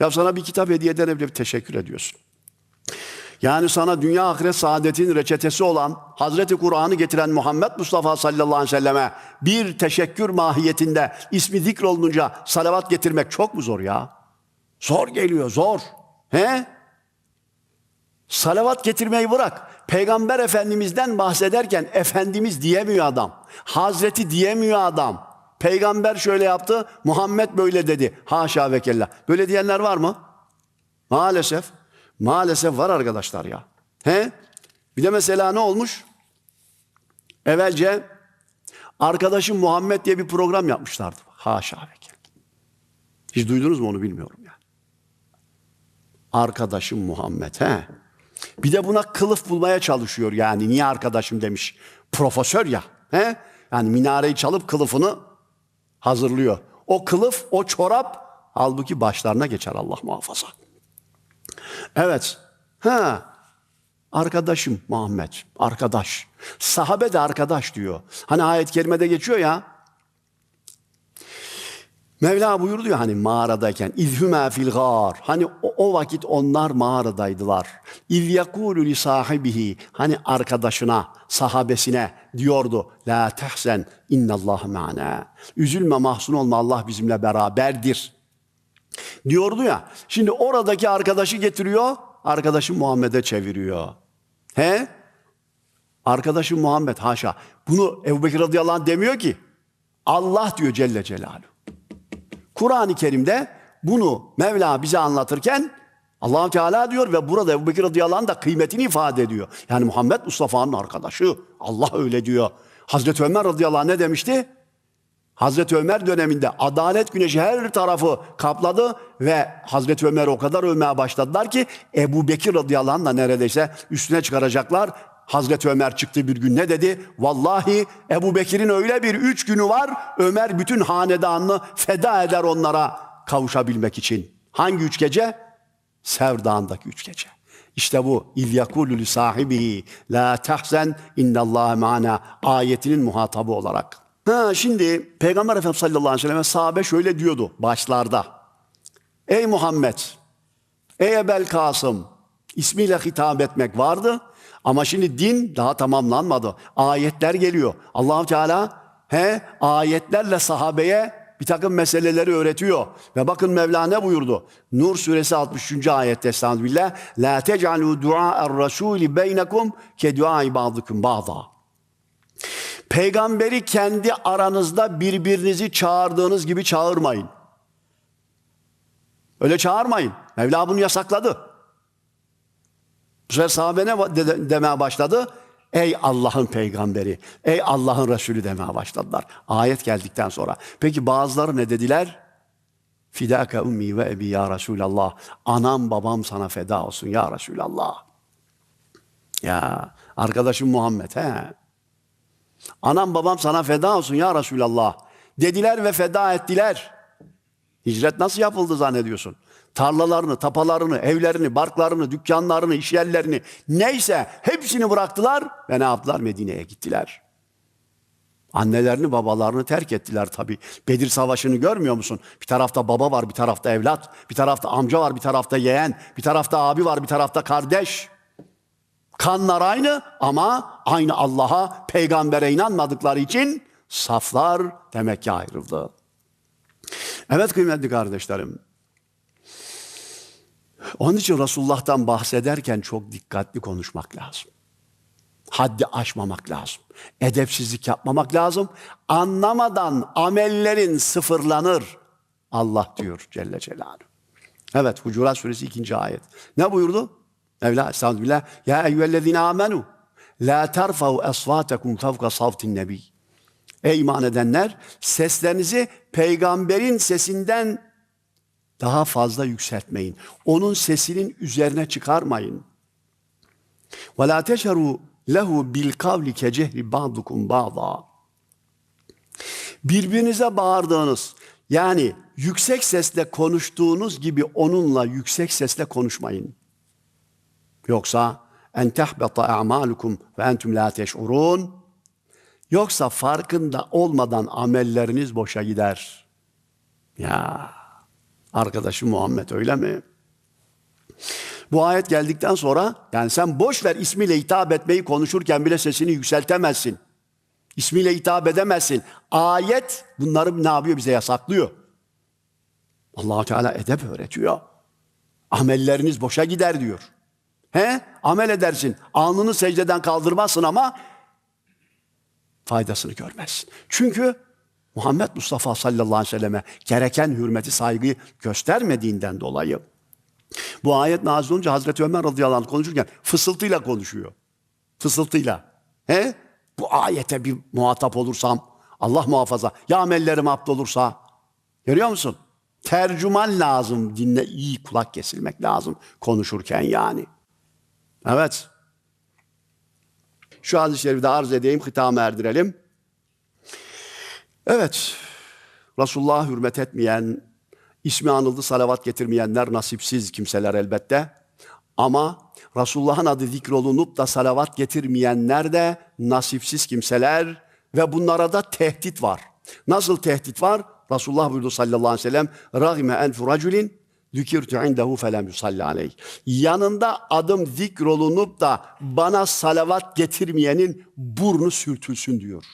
Ya sana bir kitap hediye eden bile teşekkür ediyorsun. Yani sana dünya ahiret saadetin reçetesi olan Hazreti Kur'an'ı getiren Muhammed Mustafa sallallahu aleyhi ve selleme bir teşekkür mahiyetinde ismi zikrolununca salavat getirmek çok mu zor ya? Zor geliyor zor. He? Salavat getirmeyi bırak. Peygamber Efendimiz'den bahsederken Efendimiz diyemiyor adam. Hazreti diyemiyor adam. Peygamber şöyle yaptı, Muhammed böyle dedi. Haşa ve kella. Böyle diyenler var mı? Maalesef. Maalesef var arkadaşlar ya. He? Bir de mesela ne olmuş? Evvelce arkadaşım Muhammed diye bir program yapmışlardı. Haşa ve kella. Hiç duydunuz mu onu bilmiyorum yani. Arkadaşım Muhammed he. Bir de buna kılıf bulmaya çalışıyor yani. Niye arkadaşım demiş. Profesör ya. He? Yani minareyi çalıp kılıfını hazırlıyor. O kılıf, o çorap halbuki başlarına geçer Allah muhafaza. Evet. Ha. Arkadaşım Muhammed. Arkadaş. Sahabe de arkadaş diyor. Hani ayet-i kerimede geçiyor ya. Mevla buyurdu ya hani mağaradayken izhüme fil gâr. Hani o, o vakit onlar mağaradaydılar. İz yekûlü li sahibihi. Hani arkadaşına, sahabesine diyordu. La tehzen innallah ma'na. Üzülme mahzun olma Allah bizimle beraberdir. Diyordu ya. Şimdi oradaki arkadaşı getiriyor. Arkadaşı Muhammed'e çeviriyor. He? Arkadaşı Muhammed haşa. Bunu Ebu Bekir radıyallahu anh demiyor ki. Allah diyor Celle Celaluhu. Kur'an-ı Kerim'de bunu Mevla bize anlatırken allah Teala diyor ve burada Ebu Bekir radıyallahu anh da kıymetini ifade ediyor. Yani Muhammed Mustafa'nın arkadaşı. Allah öyle diyor. Hazreti Ömer radıyallahu anh ne demişti? Hazreti Ömer döneminde adalet güneşi her tarafı kapladı ve Hazreti Ömer o kadar övmeye başladılar ki Ebu Bekir radıyallahu anh da neredeyse üstüne çıkaracaklar. Hazreti Ömer çıktı bir gün ne dedi? Vallahi Ebu Bekir'in öyle bir üç günü var Ömer bütün hanedanını feda eder onlara kavuşabilmek için. Hangi üç gece? Sevr Dağı'ndaki üç gece. İşte bu İlyakulü sahibi la tahzen innallâhe ma'ana ayetinin muhatabı olarak. Ha, şimdi Peygamber Efendimiz sallallahu aleyhi ve sellem sahabe şöyle diyordu başlarda. Ey Muhammed, ey Ebel Kasım ismiyle hitap etmek vardı. Ama şimdi din daha tamamlanmadı. Ayetler geliyor. Allahu Teala he ayetlerle sahabeye bir takım meseleleri öğretiyor. Ve bakın Mevla ne buyurdu? Nur suresi 63. ayette Estağfirullah. La tec'alû du'a'er rasûli beynekum ke du'ai ba'dukum ba'da. Peygamberi kendi aranızda birbirinizi çağırdığınız gibi çağırmayın. Öyle çağırmayın. Mevla bunu yasakladı. Sefer sahabe ne de- demeye başladı? Ey Allah'ın peygamberi, ey Allah'ın Resulü demeye başladılar. Ayet geldikten sonra. Peki bazıları ne dediler? Fidâke ummi ve ebi ya Resulallah. Anam babam sana feda olsun ya Resulallah. Ya arkadaşım Muhammed he. Anam babam sana feda olsun ya Resulallah. Dediler ve feda ettiler. Hicret nasıl yapıldı zannediyorsun? Tarlalarını, tapalarını, evlerini, barklarını, dükkanlarını, iş yerlerini neyse hepsini bıraktılar ve ne yaptılar? Medine'ye gittiler. Annelerini, babalarını terk ettiler tabi. Bedir Savaşı'nı görmüyor musun? Bir tarafta baba var, bir tarafta evlat, bir tarafta amca var, bir tarafta yeğen, bir tarafta abi var, bir tarafta kardeş. Kanlar aynı ama aynı Allah'a, peygambere inanmadıkları için saflar demek ki ayrıldı. Evet kıymetli kardeşlerim. Onun için Resulullah'tan bahsederken çok dikkatli konuşmak lazım. Haddi aşmamak lazım. Edepsizlik yapmamak lazım. Anlamadan amellerin sıfırlanır. Allah diyor Celle Celaluhu. Evet Hucurat Suresi 2. ayet. Ne buyurdu? Mevla Estağfirullah. Ya eyyühellezine amenu. La terfa'u esvatekum fevka savtin nebi. Ey iman edenler seslerinizi peygamberin sesinden daha fazla yükseltmeyin. Onun sesinin üzerine çıkarmayın. Ve la teşeru lehu bil kavli kecehri ba'dukum ba'da. Birbirinize bağırdığınız yani yüksek sesle konuştuğunuz gibi onunla yüksek sesle konuşmayın. Yoksa en tehbeta a'malukum ve entum la teş'urun. Yoksa farkında olmadan amelleriniz boşa gider. Ya Arkadaşı Muhammed öyle mi? Bu ayet geldikten sonra yani sen boş ver ismiyle hitap etmeyi konuşurken bile sesini yükseltemezsin. İsmiyle hitap edemezsin. Ayet bunları ne yapıyor bize yasaklıyor. allah Teala edep öğretiyor. Amelleriniz boşa gider diyor. He? Amel edersin. Alnını secdeden kaldırmazsın ama faydasını görmezsin. Çünkü Muhammed Mustafa sallallahu aleyhi ve selleme gereken hürmeti, saygıyı göstermediğinden dolayı bu ayet nazil olunca Hazreti Ömer radıyallahu anh konuşurken fısıltıyla konuşuyor. Fısıltıyla. He? Bu ayete bir muhatap olursam Allah muhafaza ya amellerim abd olursa görüyor musun? Tercüman lazım dinle iyi kulak kesilmek lazım konuşurken yani. Evet. Şu hadis-i şerifi de arz edeyim, hitama erdirelim. Evet, Resulullah'a hürmet etmeyen, ismi anıldı salavat getirmeyenler nasipsiz kimseler elbette. Ama Resulullah'ın adı zikrolunup da salavat getirmeyenler de nasipsiz kimseler ve bunlara da tehdit var. Nasıl tehdit var? Resulullah buyurdu sallallahu aleyhi ve sellem Ragime enfu raculin Zükirtü indehu felem yusalli aleyh. Yanında adım zikrolunup da bana salavat getirmeyenin burnu sürtülsün diyor.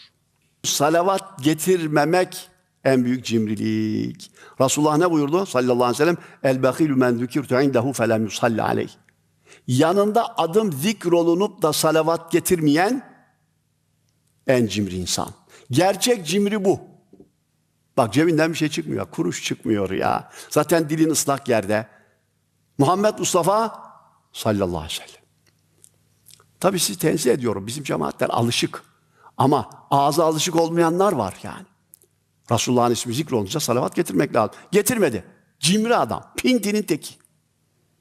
Salavat getirmemek en büyük cimrilik. Resulullah ne buyurdu sallallahu aleyhi ve sellem? El behilü men zükirtü indehu felem yusalli aleyh. Yanında adım zikrolunup da salavat getirmeyen en cimri insan. Gerçek cimri bu. Bak cebinden bir şey çıkmıyor. Kuruş çıkmıyor ya. Zaten dilin ıslak yerde. Muhammed Mustafa sallallahu aleyhi ve sellem. Tabii sizi tenzih ediyorum. Bizim cemaatler alışık. Ama ağza alışık olmayanlar var yani. Resulullah'ın ismi zikrolunca salavat getirmek lazım. Getirmedi. Cimri adam. Pintinin teki.